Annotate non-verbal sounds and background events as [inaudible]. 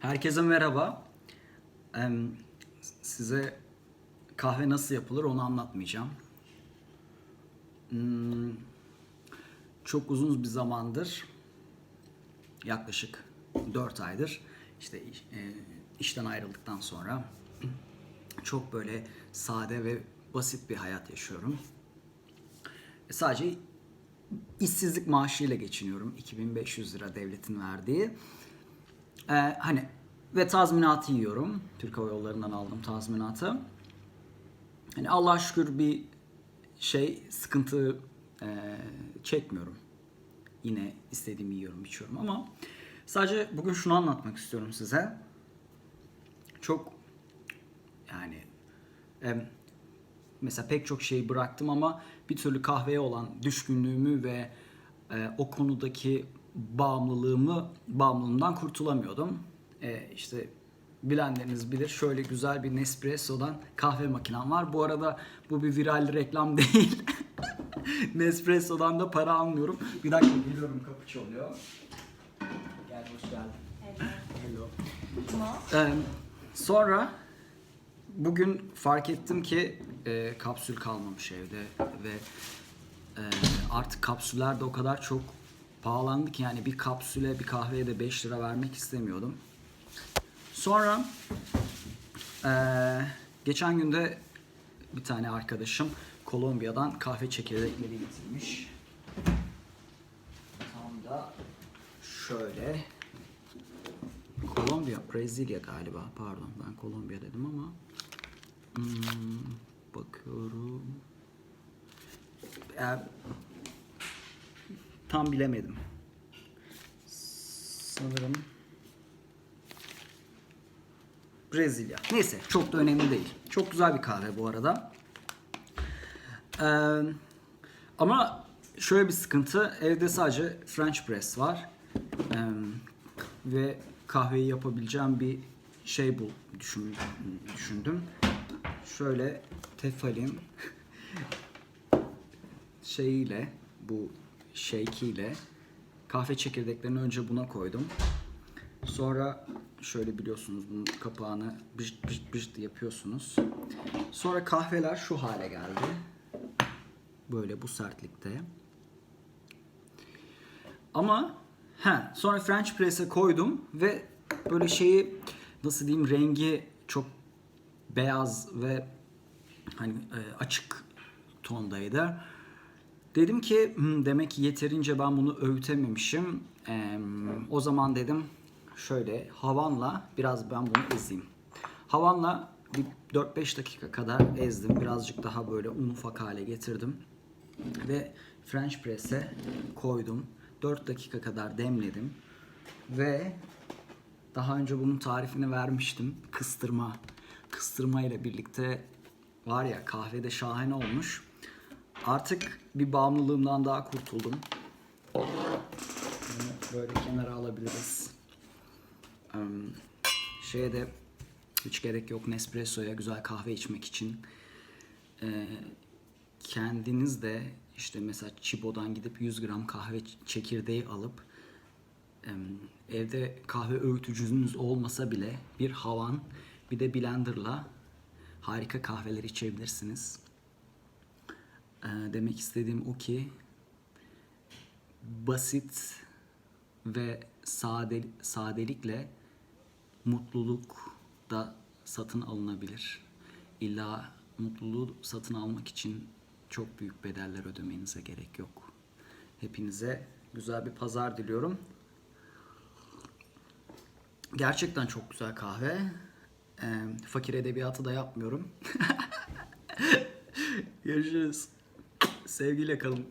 Herkese merhaba. Size kahve nasıl yapılır onu anlatmayacağım. Hmm, Çok uzun bir zamandır, yaklaşık 4 aydır işte iş- e, işten ayrıldıktan sonra çok böyle sade ve basit bir hayat yaşıyorum. E, Sadece işsizlik maaşıyla geçiniyorum. 2500 lira devletin verdiği. Ee, hani ve tazminatı yiyorum. Türk Hava Yolları'ndan aldım tazminatı. Hani Allah şükür bir şey sıkıntı e, çekmiyorum. Yine istediğimi yiyorum, içiyorum ama sadece bugün şunu anlatmak istiyorum size. Çok yani em, mesela pek çok şeyi bıraktım ama bir türlü kahveye olan düşkünlüğümü ve e, o konudaki bağımlılığımı bağımlılığımdan kurtulamıyordum. E, işte bilenleriniz bilir şöyle güzel bir Nespresso'dan kahve makinem var. Bu arada bu bir viral reklam [laughs] değil. Nespresso'dan da para almıyorum. Bir dakika geliyorum kapı çalıyor. Gel hoş geldin. Hello. Ee, sonra bugün fark ettim ki e, kapsül kalmamış evde ve e, artık kapsüller de o kadar çok pahalandı ki yani bir kapsüle bir kahveye de 5 lira vermek istemiyordum. Sonra e, geçen günde bir tane arkadaşım Kolombiya'dan kahve çekirdekleri getirmiş. Tam da şöyle Kolombiya, Brezilya galiba. Pardon ben Kolombiya dedim ama hmm, bakıyorum. Ya, tam bilemedim. Sanırım Brezilya. Neyse çok da önemli değil. Çok güzel bir kahve bu arada. Ee, ama şöyle bir sıkıntı. Evde sadece French press var. Ee, ve kahveyi yapabileceğim bir şey bul düşün, düşündüm. Şöyle tefalin [laughs] şeyiyle bu shake'iyle kahve çekirdeklerini önce buna koydum. Sonra şöyle biliyorsunuz bunun kapağını bışt bışt bışt yapıyorsunuz. Sonra kahveler şu hale geldi. Böyle bu sertlikte. Ama he, sonra French press'e koydum ve böyle şeyi nasıl diyeyim rengi çok beyaz ve hani e, açık tondaydı. Dedim ki "Hmm, demek ki yeterince ben bunu öğütememişim. Eee, o zaman dedim şöyle havanla biraz ben bunu ezeyim. Havanla bir 4-5 dakika kadar ezdim. Birazcık daha böyle un ufak hale getirdim. Ve French press'e koydum. 4 dakika kadar demledim. Ve daha önce bunun tarifini vermiştim. Kıstırma. Kıstırma ile birlikte var ya kahvede şahane olmuş. Artık bir bağımlılığımdan daha kurtuldum. Bunu böyle kenara alabiliriz. Şeye de hiç gerek yok Nespresso'ya güzel kahve içmek için. Eee, kendiniz de işte mesela Chibo'dan gidip 100 gram kahve çekirdeği alıp evde kahve öğütücünüz olmasa bile bir havan bir de blenderla harika kahveler içebilirsiniz. Ee, demek istediğim o ki basit ve sade sadelikle mutluluk da satın alınabilir. İlla mutluluğu satın almak için çok büyük bedeller ödemenize gerek yok. Hepinize güzel bir pazar diliyorum. Gerçekten çok güzel kahve. Ee, fakir edebiyatı da yapmıyorum. [laughs] Görüşürüz. Sevgiyle kalın.